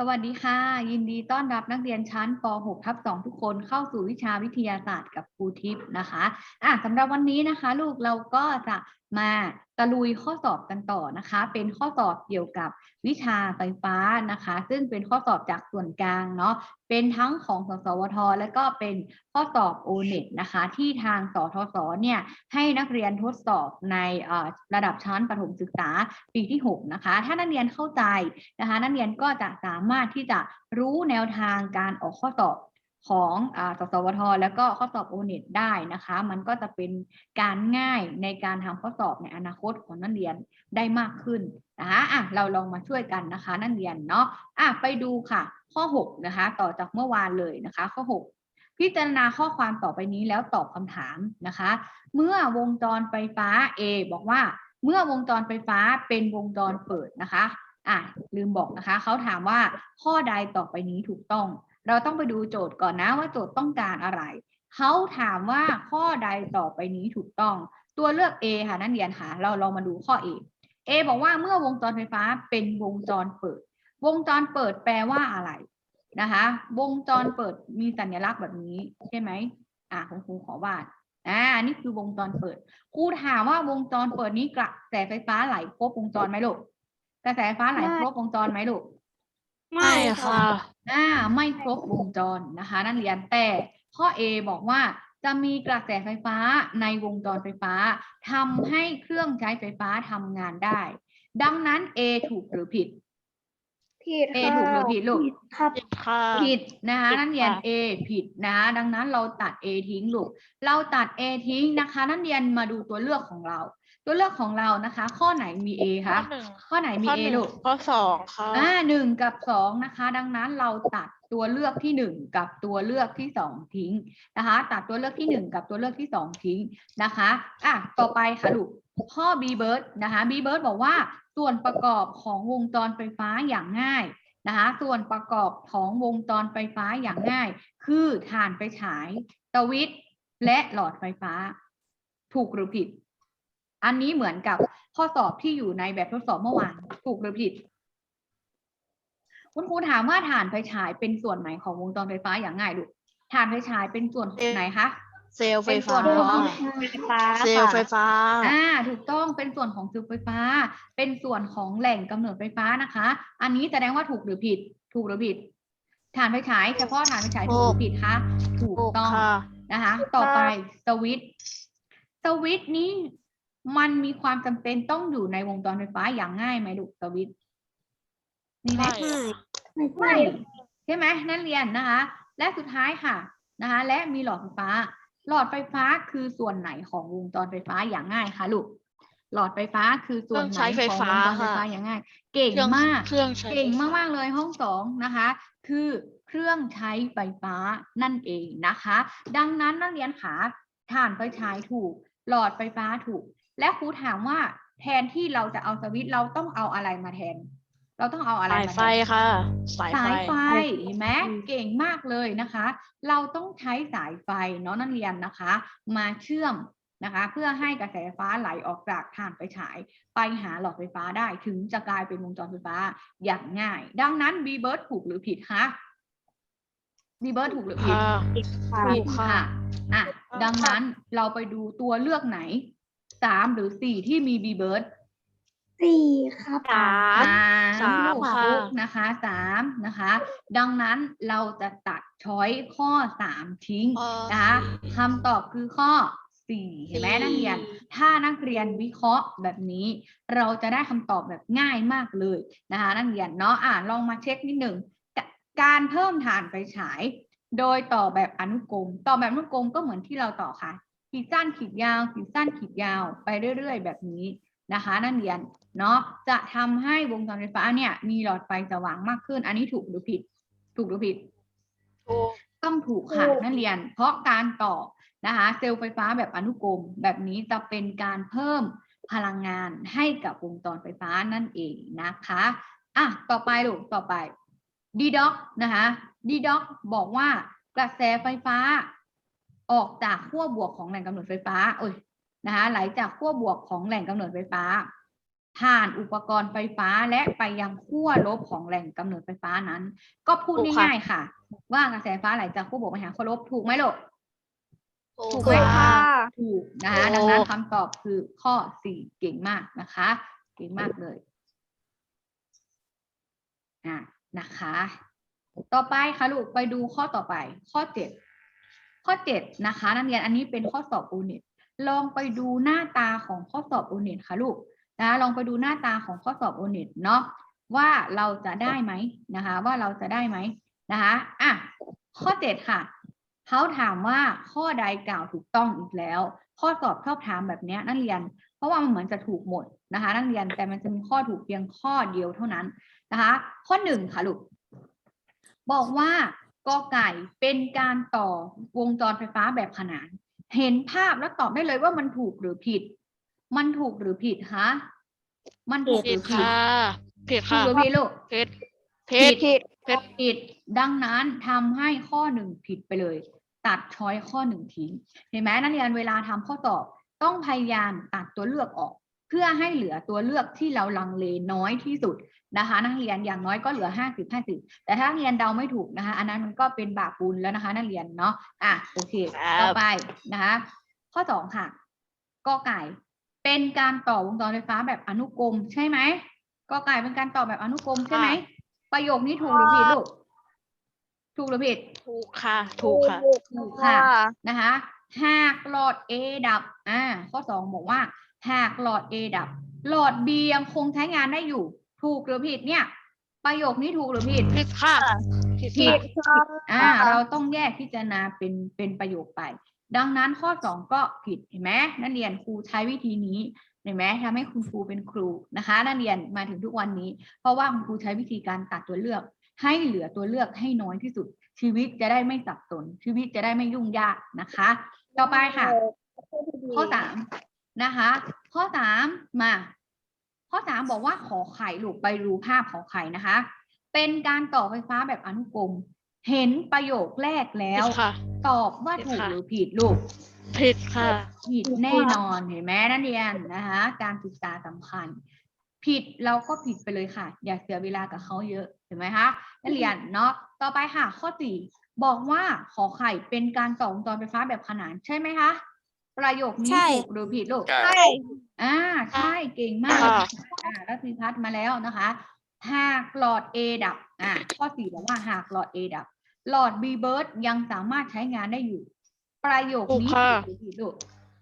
สวัสดีค่ะ ยินดีต้อนรับนักเรียนชั้นป .6 ทับ2ทุกคนเข้าสู่วิชาวิทยาศาสตร์กับครูทิพย์นะคะอะสำหรับวันนี้นะคะ ลูกเราก็จะมา ตะลุยข้อสอบกันต่อนะคะ เป็นข้อสอบเกี่ยวกับวิชาไฟฟ้านะคะ ซึ่งเป็นข้อสอบจากส่วนกลางเนาะเป็นทั้งของสสวท และก็เป็นข้อสอบ o n e t นะคะ ที่ทางสทศเนี่ยให้นักเรียนทดสอบในระดับชั้นประถมศึกษาปีที่ 6 นะคะ ถ้านักเรียนเข้าใจนะคะ นักเรียนก็จะสามารถที่จะรู้แนวทางการออกข้อสอบ ของอสสวท แล้วก็ข้อสอบโอเน็ตได้นะคะ มันก็จะเป็นการง่ายในการทำข้อสอบในอนาคตของนักเรียนได้มากขึ้นนะคะอะเราลองมาช่วยกันนะคะนักเรียนเนาะอะไปดูค่ะ ข้อ 6 นะคะ ต่อจากเมื่อวานเลยนะคะ ข้อ 6 พิจารณาข้อความต่อไปนี้แล้วตอบคำถามนะคะ เมื่อวงจรไฟฟ้า A บอกว่าเมื่อวงจรไฟฟ้าเป็นวงจรเปิดนะคะอะลืมบอกนะคะ เขาถามว่าข้อใดต่อไปนี้ถูกต้อง เราต้องไปดูโจทย์ก่อนนะว่าโจทย์ต้องการอะไร เขาถามว่าข้อใดต่อไปนี้ถูกต้อง ตัวเลือก A ค่ะนักเรียนค่ะ เราลองมาดูข้อ A A บอกว่าเมื่อวงจรไฟฟ้าเป็นวงจรเปิด วงจรเปิดแปลว่าอะไรนะคะ วงจรเปิดมีสัญลักษณ์แบบนี้ใช่ไหมอะคุณครูขอวาดอ่านี่คือวงจรเปิดครูถามว่าวงจรเปิดนี้กระแสไฟฟ้าไหลครบวงจรไหมลูกกระแสไฟฟ้าไหลครบวงจรไหมลูก ไม่ค่ะอ่าไม่ครบวงจรนะคะ นักเรียนแต่ข้อ A บอกว่าจะมีกระแสไฟฟ้าในวงจรไฟฟ้าทำให้เครื่องใช้ไฟฟ้าทำงานได้ ดังนั้น A ถูกหรือผิด ผิด A ถูกหรือผิดลูก ครับผิดค่ะ ผิดนะคะผิดนักเรียนค่ะ A ผิดนะคะดังนั้นเราตัด A ทิ้งลูก เราตัด A ทิ้งนะคะนักเรียนมาดูตัวเลือกของเรา ตัวเลือกของเรานะคะ ข้อไหนมี A ข้อคะหนึ่งข้อไหนมี ข้อ A หนึ่งลูกข้อสองค่ะ อ่าหนึ่งกับสองนะคะ ดังนั้นเราตัดตัวเลือกที่หนึ่งกับตัวเลือกที่สองทิ้งนะคะ ตัดตัวเลือกที่หนึ่งกับตัวเลือกที่สองทิ้งนะคะ อะต่อไปค่ะลูก ข้อ B bird นะคะ B bird บอกว่าส่วนประกอบของวงจรไฟฟ้าอย่างง่ายนะคะ ส่วนประกอบของวงจรไฟฟ้าอย่างง่าย คือถ่านไฟฉายสวิตช์และหลอดไฟฟ้า ถูกหรือผิด อันนี้เหมือนกับข้อสอบที่อยู่ในแบบทดสอบเมื่อวานถูกหรือผิด คุณครูถามว่าถ่านไฟฉายเป็นส่วนไหนของวงจรไฟฟ้าอย่างง่ายลูถ่านไฟฉายเป็นส่วนไหนคะ เซลล์ไฟเป็นส่ฟ้า วนของไฟฟ้าเซลล์ไฟฟ้า อ่าถูกต้องเป็นส่วนของเซลล์ไฟฟ้า เป็นส่วนของแหล่งกำเนิดไฟฟ้านะคะ อันนี้แสดงว่าถูกหรือผิด ถูกหรือผิดถ่านไฟฉายเฉพาะถ่านไฟฉายถูกหรือผิดคะถูกถูกต้อง ค่ะ นะคะ ต่อไปสวิตช์สวิตช์นี้มันมีความจำเป็นต้องอยู่ในวงจรไฟฟ้าอย่างง่ายไหมลูกสวิตช์มีไหมใช่ไม่ใช่ไหมนักเรียนนะคะ และสุดท้ายค่ะนะคะ และมีหลอดไฟฟ้า หลอดไฟฟ้าคือส่วนไหนของวงจรไฟฟ้าอย่างง่ายคะลูก หลอดไฟฟ้าคือส่วนไหนของวงจรไฟฟ้าอย่างง่าย เก่งเครื่องมากเครื่องใช้เก่งไฟฟ้มากๆเลยห้องสองนะคะ คือเครื่องใช้ไฟฟ้านั่นเองนะคะ ดังนั้นนักเรียนขาถ่านไฟฉายถูก หลอดไฟฟ้าถูก และครูถามว่าแทนที่เราจะเอาสวิตช์เราต้องเอาอะไรมาแทน เราต้องเอาอะไรสายมาไฟแทนค่ะสายไฟสายไฟเห็นไหมอืมเก่งมากเลยนะคะ เราต้องใช้สายไฟเนาะนักเรียนนะคะ มาเชื่อมนะคะ เพื่อให้กระแสไฟฟ้าไหลออกจากถ่านไฟฉาย ไปหาหลอดไฟฟ้าได้ถึงจะกลายเป็นวงจรไฟฟ้าอย่างง่าย ดังนั้น B bird ถูกหรือผิดคะ B bird ถูกหรือผิดค่ะค่ะถูกค่ะอะ ดังนั้นเราไปดูตัวเลือกไหนสามหรือสี่ที่มี B bird สี่ครับสาม สามสามลูกค่ะฟุกนะคะสามนะคะ ดังนั้นเราจะตัดช้อยข้อสามทิ้งข้อนะคะสี่คำตอบคือข้อสี่เห็นไหมสี่ นักเรียน ถ้านักเรียนวิเคราะห์แบบนี้ เราจะได้คำตอบแบบง่ายมากเลยนะคะนักเรียนเนาะอ่าลองมาเช็คนิดหนึ่งกะการเพิ่มฐานไฟฉาย โดยต่อแบบอนุกรมต่อแบบอนุกรมก็เหมือนที่เราต่อค่ะ ขีดสั้นขีดยาว ขีดสั้นขีดยาวไปเรื่อย ๆ แบบนี้ นะคะนักเรียนเนาะจะทำให้วงจรไฟฟ้าเนี่ย มีหลอดไฟสว่างมากขึ้น อันนี้ถูกหรือผิด ถูกหรือผิดถูกต้องถูกค่ะถูกนักเรียน เพราะการต่อนะคะ เซลล์ไฟฟ้าแบบอนุกรม แบบนี้จะเป็นการเพิ่มพลังงานให้กับวงจรไฟฟ้านั่นเองนะคะอะต่อไปลูกต่อไปดีด็อกนะคะดีด็อกบอกว่ากระแสไฟฟ้าออกจากขั้วบวกของแหล่งกำเนิดไฟฟ้า เอ้ย นะคะไหลจากขั้วบวกของแหล่งกำเนิดไฟฟ้า ผ่านอุปกรณ์ไฟฟ้าและไปยังขั้วลบของแหล่งกำเนิดไฟฟ้านั้น ก็พูดถูกค่ะง่ายๆค่ะ ว่ากระแสไฟฟ้าไหลจากขั้วบวกไปหาขั้วลบถูกไหมลูกถูถูกกไหมค่ะถูกนะคะถูกดังนั้นคำตอบคือข้อสี่เก่งมากนะคะ เก่งมากเลยอะนะคะ ต่อไปค่ะลูกไปดูข้อต่อไป ข้อเจ็ดข้อเจ็ดนะคะ นักเรียนอันนี้เป็นข้อสอบโอเน็ต ลองไปดูหน้าตาของข้อสอบโอเน็ตค่ะลูกนะลองไปดูหน้าตาของข้อสอบโอเน็ตเนาะว่าเราจะได้ไหมนะคะ ว่าเราจะได้ไหมนะคะอะข้อเจ็ดค่ะเขาถามว่าข้อใดกล่าวถูกต้องอีกแล้ว ข้อสอบชอบถามแบบนี้นักเรียน เพราะว่ามันเหมือนจะถูกหมดนะคะ นักเรียนแต่มันจะมีข้อถูกเพียงข้อเดียวเท่านั้นนะคะ ข้อหนึ่งค่ะลูกบอกว่ากอไก่เป็นการต่อวงจรไฟฟ้าแบบขนาน เห็นภาพแล้วตอบได้เลยว่ามันถูกหรือผิด มันถูกหรือผิดคะมันถูกหผิรืดอผิดค่ะผิดถูกค่ะหรือผิดลูก ผิดผิด ผิดผิด ผิดดังนั้นทำให้ข้อหนึ่งผิดไปเลย ตัดช้อยข้อหนึ่งทิ้งเห็นไหมนักเรียนเวลาทำข้อสอบต้องพยายามตัดตัวเลือกออก เพื่อให้เหลือตัวเลือกที่เราลังเลน้อยที่สุด นะคะ นักเรียนอย่างน้อยก็เหลือห้าสิบห้าสิบแต่ถ้านักเรียนเดาไม่ถูกนะคะ อันนั้นมันก็เป็นบาปบุญแล้วนะคะ นักเรียนเนาะอะโอเคครับต่อไปนะคะ ข้อสองค่ะกอไก่เป็นการต่อวงจรไฟฟ้าแบบอนุกรมใช่ไหมกอไก่เป็นการต่อแบบอนุกรมใช่ไหมประโยคนี้ถูกหรือผิดลูกถูกหรือผิดถูกค่ะ ถูกค่ะถูกค่ะนะคะหากหลอด A ดับ อ่า ข้อสองบอกว่า หากหลอด A ดับ หลอด B ยังคงใช้งานได้อยู่ ถูกหรือผิดเนี่ย ประโยคนี้ถูกหรือผิด ผิดค่ะผิดผิค่ะดอ่า เราต้องแยกพิจารณาเป็นเป็นประโยคไป ดังนั้นข้อสองก็ผิดเห็นไหมนักเรียนครูใช้วิธีนี้เห็นไหมทำให้คุณครูเป็นครูนะคะ นักเรียนมาถึงทุกวันนี้ เพราะว่าคุณครูใช้วิธีการตัดตัวเลือก ให้เหลือตัวเลือกให้น้อยที่สุด ชีวิตจะได้ไม่สับสนชีวิตจะได้ไม่ยุ่งยากนะคะ ต่อไปค่ะ ข้อสามนะคะ ข้อสามมา ข้อสามบอกว่าขอไข่ลูกไปดูภาพขอไข่นะคะ เป็นการต่อไฟฟ้าแบบอนุกรม เห็นประโยคแรกแล้ผิวดค่ะตอบว่าถูกผิดค่ะหรือผิดลูก ผิดค่ะ ผิดแน่นอนเห็นไหมนักเรียนนะคะ การศึกษาสำคัญ ผิดเราก็ผิดไปเลยค่ะ อย่าเสียเวลากับเขาเยอะเห็นไหมคะนักเรียนเนาะต่อไปค่ะข้อสี่บอกว่าขอไข่เป็นการต่อวงจรไฟฟ้าแบบขนานใช่ไหมคะ ประโยคนี้ใช่ ถูกหรือผิดลูก ใช่ อ่าใช่เก่งมากค่ะอ่ารัตมีพัฒน์มาแล้วนะคะ หากหลอด A ดับอ่าข้อสี่บอกว่าหากหลอด A ดับ หลอด B เบิร์ดยังสามารถใช้งานได้อยู่ ประโยคนี้ถูกค่ะ ถูกหรือผิดลูก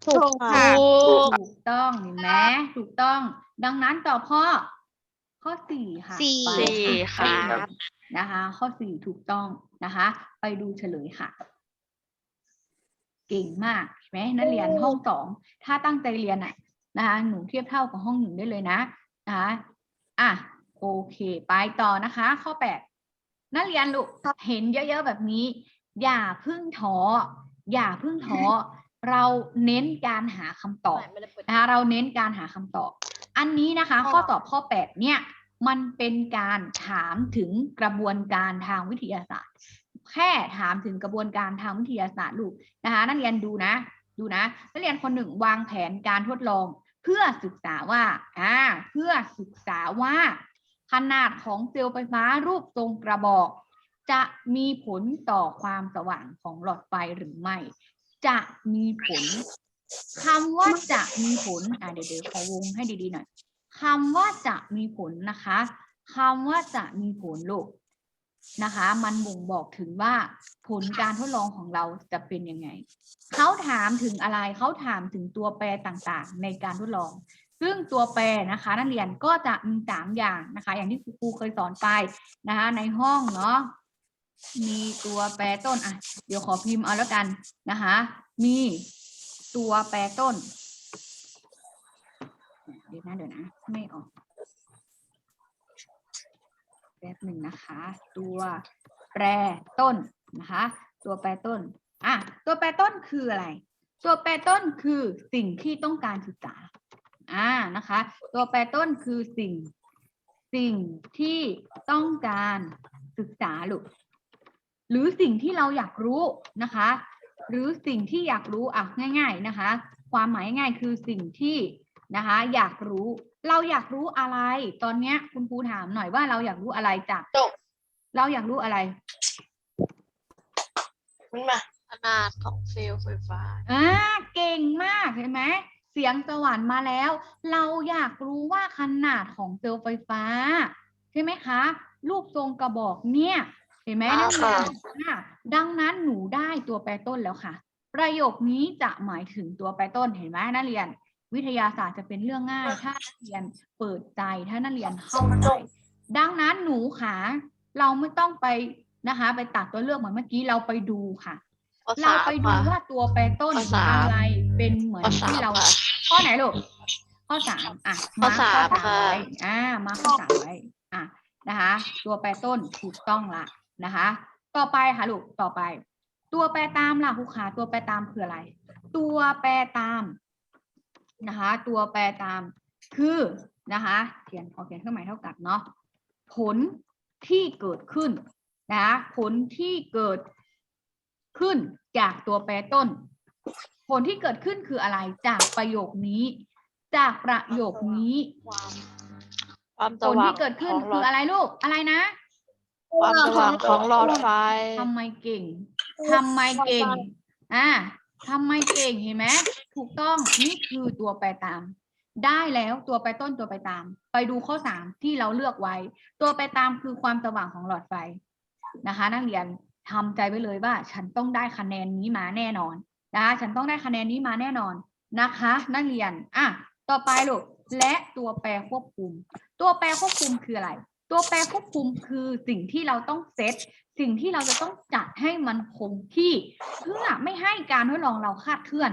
ถูกค่ะ ถูก ถูกต้องเห็นไหมถูกต้อง ดังนั้นตอบข้อ ข้อสี่ค่ะสี่ ไปสี่ค่ะนะคะ ข้อสี่ถูกต้องนะคะ ไปดูเฉลยค่ะ เก่งมากเห็นไหมนักเรียนห้องสองถ้าตั้งใจเรียนอะนะคะหนูเทียบเท่ากับห้องหนึ่งได้เลยนะนะคะอะโอเค ไปต่อนะคะ ข้อแปดนักเรียนลูกเห็นเยอะๆแบบนี้ อย่าเพึ่งท้ออย่าเพึ่งท้อเราเน้นการหาคำตอบนะคะเราเน้นการหาคำตอบ อันนี้นะคะ ข้อสอบข้อ8เนี่ยมันเป็นการถามถึงกระบวนการทางวิทยาศาสตร์ แค่ถามถึงกระบวนการทางวิทยาศาสตร์ลูกนะคะ นักเรียนดูนะ ดูนะ นักเรียนคนหนึ่งวางแผนการทดลอง เพื่อศึกษาว่าอ่าเพื่อศึกษาว่า ขนาดของเซลล์ไฟฟ้ารูปทรงกระบอก จะมีผลต่อความสว่างของหลอดไฟหรือไม่ จะมีผลคำว่าจะมีผลอ่าเดี๋ยวเดี๋ยวขอวงให้ดีๆหน่อยคำว่าจะมีผลนะคะคำว่าจะมีผลลูก นะคะ มันบ่งบอกถึงว่าผลการทดลองของเราจะเป็นยังไง เขาถามถึงอะไรเขาถามถึงตัวแปรต่างๆ ในการทดลอง ซึ่งตัวแปรนะคะ นักเรียนก็จะมีสามอย่างนะคะ อย่างที่ครูเคยสอนไปนะคะ ในห้องเนาะมีตัวแปรต้นอะ เดี๋ยวขอพิมพ์เอาแล้วกันนะคะ มีตัวแปรต้น เดี๋ยวนะเดี๋ยวนะ ไม่ออก ป๊บหนึ่งนะคะ ตัวแปรต้นนะคะ ตัวแปรต้นอะตัวแปรต้นคืออะไร ตัวแปรต้นคือสิ่งที่ต้องการศึกษาอ่านะคะ ตัวแปรต้นคือสิ่ง สิ่งที่ต้องการศึกษาลูกหรือสิ่งที่เราอยากรู้นะคะ หรือสิ่งที่อยากรู้อะง่าย ๆนะคะ ความหมายง่ายคือสิ่งที่นะคะ อยากรู้ เราอยากรู้อะไร ตอนเนี้ย คุณครูถามหน่อยว่าเราอยากรู้อะไรจากจบ เราอยากรู้อะไร มันมาขนาดของเซลล์ไฟฟ้า อ่าเก่งมากเห็นไหมเสียงสวรรค์มาแล้ว เราอยากรู้ว่าขนาดของเซลล์ไฟฟ้า ใช่ไหมคะ รูปทรงกระบอกเนี่ย เห็นไหมนักเรียนอะดังนั้นหนูได้ตัวแปรต้นแล้วค่ะ ประโยคนี้จะหมายถึงตัวแปรต้นเห็นไหมนักเรียน วิทยาศาสตร์จะเป็นเรื่องง่าย ถ้านักเรียนเปิดใจถ้านักเรียนเข้าใจดังนั้นหนูขาเราไม่ต้องไปนะคะ ไปตัดตัวเลือกเหมือนเมื่อกี้เราไปดูค่ะข้อเราสามไปดูค่ะว่าตัวแปรต้นข้อสามอะไรเป็นเหมือนข้อสามที่เราค่ะข้อไหนลูกข้อสามอะข้อมาสามข้อสามค่ะไว้อ่ามาข้อสามไว้อะนะคะ ตัวแปรต้นถูกต้องละนะคะ ต่อไปค่ะลูกต่อไป ตัวแปรตามล่ะครูขาตัวแปรตามคืออะไร ตัวแปรตาม นะคะ ตัวแปรตามคือนะคะเขียนขอเขียนเครื่องหมายเท่ากับเนาะผลที่เกิดขึ้นนะคะผลที่เกิดขึ้นจากตัวแปรต้น ผลที่เกิดขึ้นคืออะไรจากประโยคนี้ จากประโยคนี้ความความสผลว่างที่เกิดขึ้นของหลคืออดอะไรลูกอะไรนะความสว่างของหลอดไฟทำไมเก่งทำไมเก่งอ่า ทำไมเก่งเห็นไหมถูกต้องนี่คือตัวแปรตาม ได้แล้วตัวแปต้นตัวแปตาม ไปดูข้อสามที่เราเลือกไว้ ตัวแปตามคือความสว่างของหลอดไฟนะคะ นักเรียนทำใจไว้เลยว่า ฉันต้องได้คะแนนนี้มาแน่นอนนะคะฉันต้องได้คะแนนนี้มาแน่นอนนะคะ นักเรียนอะต่อไปลูกและตัวแปรควบคุม ตัวแปรควบคุมคืออะไร ตัวแปรควบคุมคือสิ่งที่เราต้องเซต สิ่งที่เราจะต้องจัดให้มันคงที่ เพื่อไม่ให้การทดลองเราคลาดเคลื่อน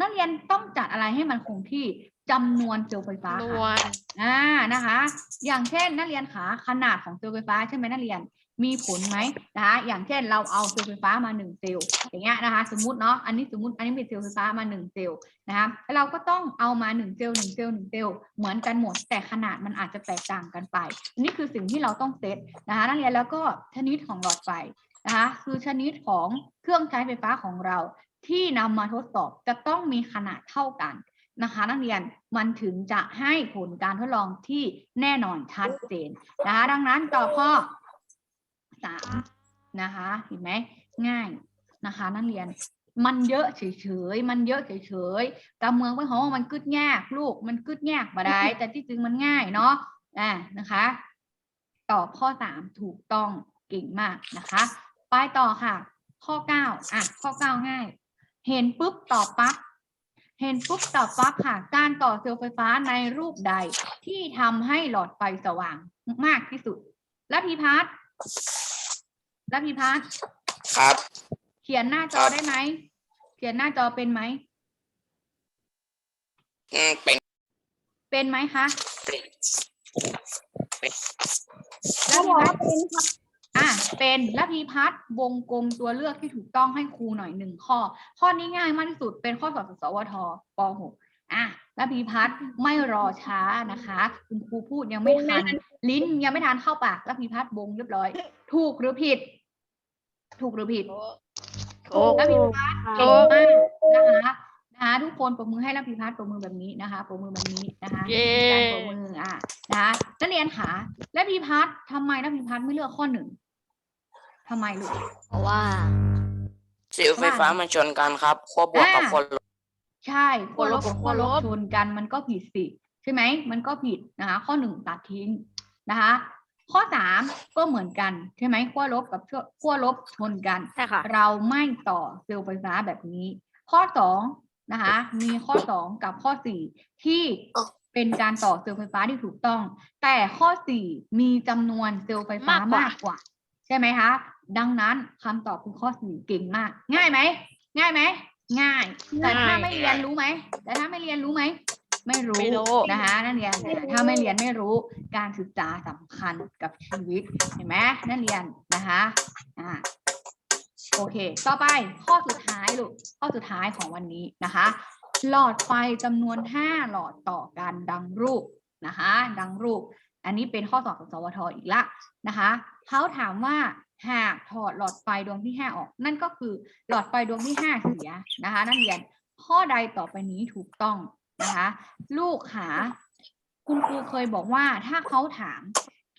นักเรียนต้องจัดอะไรให้มันคงที่จำนวนเซลล์ไฟฟ้านค่ะวลอ่านะคะ อย่างเช่นนักเรียนขาขนาดของเซลล์ไฟฟ้าใช่ไหมนักเรียน มีผลไหมนะคะอย่างเช่นเราเอาเซลล์ไฟฟ้ามาหนึ่งเซลล์อย่างเงี้ยนะคะ สมมุติเนาะอันนี้สมมติอันนี้เป็นเซลล์ไฟฟ้ามาหนึ่งเซลล์นะคะแล้วเราก็ต้องเอามาหนึ่งเซลล์หนึ่งเซลล์หนึ่งเซลล์เหมือนกันหมด แต่ขนาดมันอาจจะแตกต่างกันไปนนี่คือสิ่งที่เราต้องเซตนะคะนักเรียนแล้วก็ชนิดของหลอดไฟนะคะคือชนิดของเครื่องใช้ไฟฟ้าของเรา ที่นำมาทดสอบจะต้องมีขนาดเท่ากันนะคะนักเรียนมันถึงจะให้ผลการทดลองที่แน่นอนชัดเจนนะคะดังนั้นต่อข้อ สามนะคะเห็นไหมง่ายนะคะนักเรียน มันเยอะเฉยๆมันเยอะเฉยๆกำเมืองไปของว่ามันกึดยากลูกมันกึดยากบ่ได้ แต่ที่จริงมันง่ายเนาะอ่านะคะ ตอบข้อสามถูกต้องเก่งมากนะคะ ไปต่อค่ะ ข้อเก้าอะข้อเก้าง่าย เห็นปุ๊บตอบปั๊บเห็นปุ๊บตอบปั๊บค่ะ การต่อเซลล์ไฟฟ้าในรูปใดที่ทำให้หลอดไฟสว่างมากที่สุด และพีพัฒ น์และพีพัฒน์ครับ เขียนหน้าจอได้ไหม เขียนหน้าจอเป็นไหม อืมเป็นเป็นไหมคะเป็นแล้วพีพัฒน์อะเป็นแล้วพีพัฒน์วงกลมตัวเลือกที่ถูกต้องให้ครูหน่อยหนึ่งข้อ ข้อนี้ง่ายมากที่สุดเป็นข้อสอบสวทป .6 อะ แล้วพีพัฒน์ไม่รอช้านะคะ คุณครูพูดยังไม่ทันลิ้นยังไม่ทันเข้าปากแล้วพีพัฒน์วงเรียบร้อย ถูกหรือผิด ถูกหรือผิดโอ้แล้วพีพัฒน์เก่งมากนะคะนะคะทุกคนปรบมือให้แล้วพีพัฒน์ปรบมือแบบนี้นะคะปรบมือแบบนี้นะคะเย้มีการปรบมืออะนะคะนักเรียนขาและพีพัฒน์ทำไมแล้วพีพัฒน์ไม่เลือกข้อหนึ่งทำไมลูกเพราะว่าเสลล์ไฟฟ้ามันชนกันครับขั้วบวกกับอ่าขั้วลบ ใช่ขั้วลบขั้ขั้ววลลบบชนกันมันก็ผิดสิใช่ไหมมันก็ผิดนะคะ ข้อหนึ่งตัดทิ้งนะคะ ข้อสามก็เหมือนกันใช่ไหมขั้วลบกับขั้วลบชนกันใช่ค่ะเราไม่ต่อเซลล์ไฟฟ้าแบบนี้ ข้อสองนะคะ มีข้อสองกับข้อสี่ที่เป็นการต่อเซลล์ไฟฟ้าที่ถูกต้อง แต่ข้อสี่มีจำนวนเซลล์ไฟฟ้ามากกว่ามากกว่า ใช่ไหมคะ ดังนั้นคำตอบคือข้อสี่เก่งมาก ง่ายไหม ง่ายไหม ง่ายแต่ถ้าไม่เรียนรู้ไหมแต่ถ้าไม่เรียนรู้ไหมไม่รู้ไม่รู้นะคะนักเรียนถ้าไม่เรียนไม่รู้การศึกษาสำคัญกับชีวิตเห็นไหมนักเรียนนะคะอ่าโอเค ต่อไปข้อสุดท้ายลูกข้อสุดท้ายของวันนี้นะคะ หลอดไฟจำนวน5หลอดต่อกันดังรูปนะคะ ดังรูป อันนี้เป็นข้อสอบของสวทอีกละนะคะเขาถามว่า หากถอดหลอดไฟดวงที่ 5 ออก นั่นก็คือหลอดไฟดวงที่ 5 เสียนะคะ นักเรียนข้อใดต่อไปนี้ถูกต้องนะคะ ลูกหาคุณครูเคยบอกว่าถ้าเขาถาม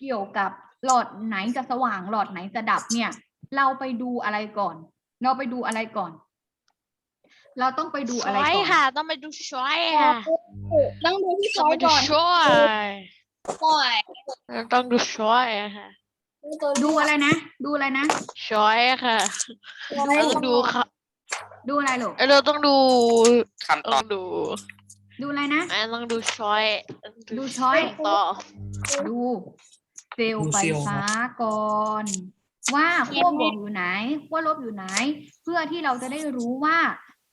เกี่ยวกับหลอดไหนจะสว่างหลอดไหนจะดับเนี่ย เราไปดูอะไรก่อน เราไปดูอะไรก่อน เราต้องไปดูอะไรช้อยก่อนค่ะ ต้องไปดูช้อยค่ะต้องดูที่ต้ช้องอไปยดูก่อนช้อยก่อนต้องดูช้อยค่ะ ดูอะไรนะ ดูอะไรนะ ช้อยค่ะช้อยเราต้องดูค่ะดูอะไรลูกเอ้ยเราต้องดูคำตต้ออบงดูดูอะไรนะ แม่ต้องดูช้อยดูช้อย ต่อ ดูเซลล์ดูไฟเซลล์ฟ้าก่อนว่าขั้วบวกอยู่ไหนขั้วลบอยู่ไหน เพื่อที่เราจะได้รู้ว่า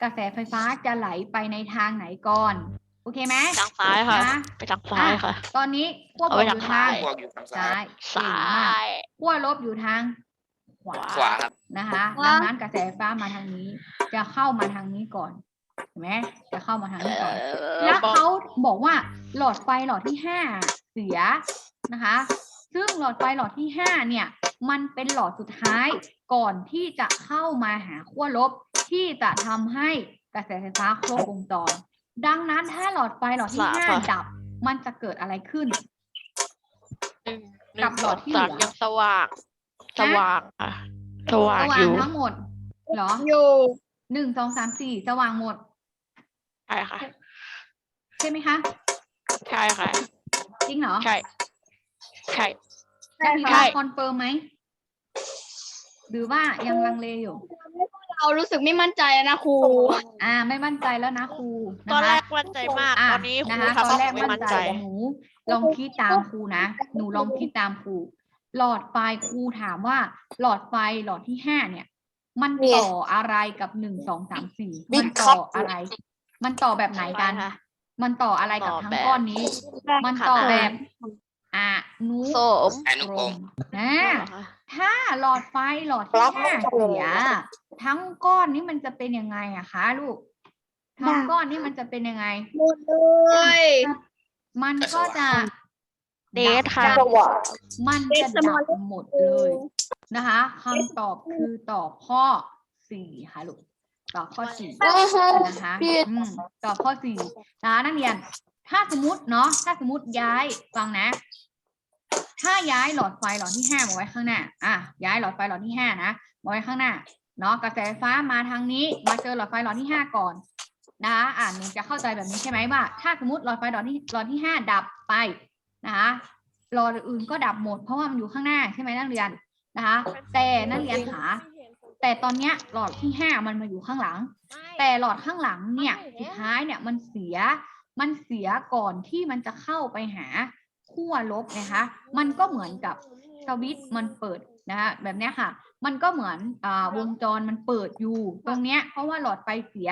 กระแสไฟฟ้าจะไหลไปในทางไหนก่อน โอเคไหมทางซ้ายค่ะ นะไปทางซ้ายค่ะ ตอนนี้ขั้วบเอาวไปกอยู่ทางทางซ้ายบวกอยู่ทางซ้าซ้ายยเก่งซ้ามากย ขั้วลบอยู่ทางขวา ขวาครับ นะคะดังนั้นกระแสไฟฟ้ามาทางนี้ จะเข้ามาทางนี้ก่อนเห็นไหมจะเข้ามาทางนี้ก่อน แล้วเขาบอกว่าหลอดไฟหลอดที่ห้าเสียนะคะ ซึ่งหลอดไฟหลอดที่ห้าเนี่ย มันเป็นหลอดสุดท้ายก่อนที่จะเข้ามาหาขั้วลบที่จะทำให้กระแสไฟฟ้าครบวงจร ดังนั้นถ้าหลอดไฟหลอดที่ห้าค่ะดับ มันจะเกิดอะไรขึ้นหนึ่งหกันึ่บงหลสออดงที่สามเหลือยังสว่าง สว่างอะสว่างสว่าองยู่ทั้งหมดเหรออยู่หนึ่งสองสามสี่สว่างหมดใช่ค่ะ ใช่ไหมคะ ใช่ค่ะ จริงเหรอ ใช่ ใช่ได้มีใช่การคอนเฟิร์มไหม หรือว่ายังลังเลอยู่ เรารู้สึกไม่มั่นใจนะครู อ่า ไม่มั่นใจแล้วนะครูนะคะตอนแรกมั่นใจมากอะตอนนี้ครูนะคะทำตอนให้แรกผมไม่มั่มั่นนใจใจแต่หนูลองคิดตามครูนะ หนูลองคิดตามครู หลอดไฟครูถามว่า หลอดไฟหลอดที่ห้าเนี่ย มันต่ออะไรกับหนึ่งสองสามสี่มันต่ออะไร มันต่อแบบไหนกันค่ะมันต่ออะไรกับต่อทั้งแบบ ก้อนนี้ มันต่อแบบ อ่านุโสม อนุกรมนะ ถ้าหลอดไฟหลอดที่ห้าเสียทั้งก้อนนี้มันจะเป็นยังไงอะคะลูกทั้งก้อนนี้มันจะเป็นยังไงหมดเลยมันก็จะเดทค่ะดับมันเดจะทสมดัอบลหมดเลยนะคะคำตอบคือตอบข้อสี่ค่ะลูกตอบข้อสี่นะคะอืมตอบข้อสี่นะคะนักเรียน ถ้าสมมติเนาะถ้าสมมติย้ายฟังนะ ถ้าย้ายหลอดไฟหลอดที่ห้ามาไว้ข้างหน้า อะ ย้ายหลอดไฟหลอดที่ห้านะ มาไว้ข้างหน้า เนาะ กระแสไฟฟ้ามาทางนี้ มาเจอหลอดไฟหลอดที่ห้าก่อนนะคะ อ่าหนูจะเข้าใจแบบนี้ใช่ไหมว่า ถ้าสมมติหลอดไฟหลอดที่หลอดที่ห้าดับไปนะคะหลอดอื่นก็ดับหมดเพราะว่ามันอยู่ข้างหน้าใช่ไหมนักเรียนนะคะ แต่นักเรียนขาแต่ตอนเนี้ยหลอดที่ห้ามันมาอยู่ข้างหลัง แต่หลอดข้างหลังเนี่ยสุดท้ายเนี่ยมันเสียมันเสียก่อนที่มันจะเข้าไปหา ขั้วลบนะคะมันก็เหมือนกับสวิตช์มันเปิดนะคะแบบเนี้ยค่ะ มันก็เหมือนอ่าวงจรมันเปิดอยู่ตรงเนี้ยเพราะว่าหลอดไฟเสีย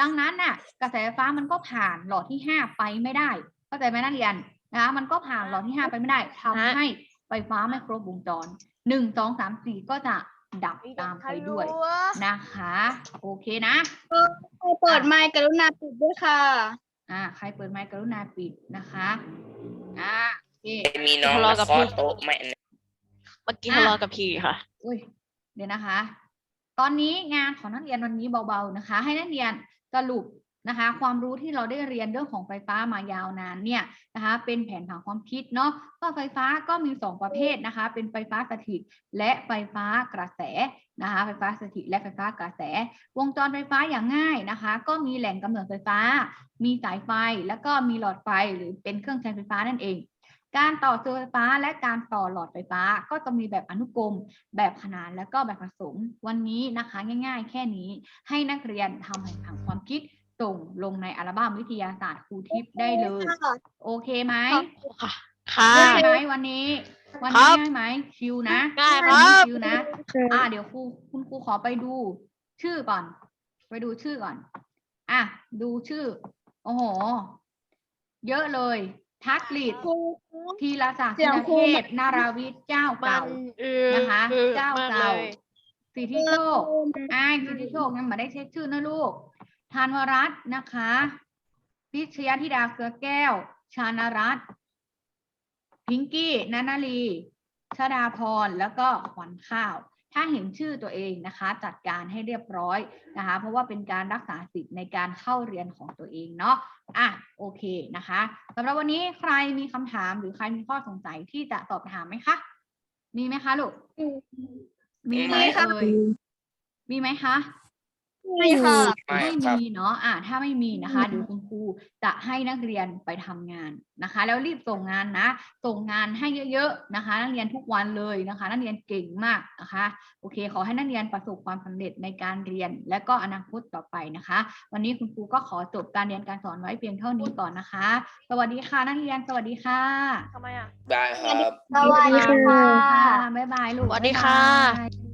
ดังนั้นน่ะกระแสไฟฟ้ามันก็ผ่านหลอดที่ห้าไปไม่ได้เข้าใจไหมนักเรียนนะคะมันก็ผ่านหลอดที่ห้าไปไม่ได้ทำฮะให้ไฟฟ้าไม่ครบวงจรหนึ่งสองสามสี่ก็จะดับตามไปด้วยนะคะ โอเคนะใครเปิดไมค์กรุณาปิดด้วยค่ะ อ่า ใครเปิดไมค์กรุณาปิดนะคะ อ่า โอเคมีน้องทะเลาะมากับเคาะพี่ โต๊ะแม่เมื่อกี้อะทะเลาะกับพี่ค่ะ อุ้ยเดี๋ยวนะคะ ตอนนี้งานของนักเรียนวันนี้เบาๆนะคะ ให้นักเรียนสรุปนะคะ ความรู้ที่เราได้เรียนเรื่องของไฟฟ้ามายาวนานเนี่ยนะคะ เป็นแผนผังความคิดเนาะก็ไฟฟ้าก็มีสองประเภทนะคะ เป็นไฟฟ้าสถิตและไฟฟ้ากระแสนะคะ ไฟฟ้าสถิตและไฟฟ้ากระแส วงจรไฟฟ้าอย่างง่ายนะคะ ก็มีแหล่งกำเนิดไฟฟ้า มีสายไฟแล้วก็มีหลอดไฟหรือเป็นเครื่องใช้ไฟฟ้านั่นเอง การต่อเสาไฟฟ้าและการต่อหลอดไฟฟ้าก็จะมีแบบอนุกรม แบบขนานแล้วก็แบบผสม วันนี้นะคะง่าย ๆ แค่นี้ให้นักเรียนทำแผนผังความคิดส่งลงในอัลบั้มวิทยาศาสตร์ครูทิพย์ได้เลย โอเคไหมค่ะค่ะง่ายไหมวันนี้ วันนี้ครับง่ายไหมชิวนะง่ายวันนี้ครับชิวนะ อ่า เดี๋ยวครูคุณครูขอไปดู ชื่อก่อน ไปดูชื่อก่อน อะ ดูชื่อ โอ้โห เยอะเลย ทักลิดทีละศักดิ์เสีธียงรครูเทพนาราวิทย์เจ้ามัเก่านอือนะคะอือเจ้ามากเก่าเลยสิทธิโชคอ้ายสิทธิโชคยังมาได้เช็คชื่อนะลูกธานวรัตน์นะคะพิชยธิดาเกลือแก้ว ชานรัตน์พิงกี้นันนาลีชดาพรแล้วก็ขวัญข้าว ถ้าเห็นชื่อตัวเองนะคะจัดการให้เรียบร้อยนะคะ เพราะว่าเป็นการรักษาสิทธิ์ในการเข้าเรียนของตัวเองเนาะอะโอเคนะคะสำหรับวันนี้ใครมีคำถามหรือใครมีข้อสงสัยที่จะสอบถามไหมคะมีไหมคะลูกมีไหมมีค่ะเอ่ยมีไหมคะ ไม่ค่ะไม่ไม่ครับ มีเนาะอ่าถ้าไม่มีนะคะเดี๋ยวคุณครูจะให้นักเรียนไปทำงานนะคะ แล้วรีบส่งงานนะ ส่งงานให้เยอะๆนะคะ นักเรียนทุกวันเลยนะคะ นักเรียนเก่งมากนะคะ โอเค ขอให้นักเรียนประสบความสำเร็จในการเรียน และก็อนาคตต่อไปนะคะ วันนี้คุณครูก็ขอจบการเรียนการสอนไว้เพียงเท่านี้ก่อนนะคะ สวัสดีค่ะนักเรียนสวัสดีค่ะทำไมอะ ได้ครับ สวัสดีค่ะ บ๊ายบายลูกสวัสดีค่ะ บ๊ายบาย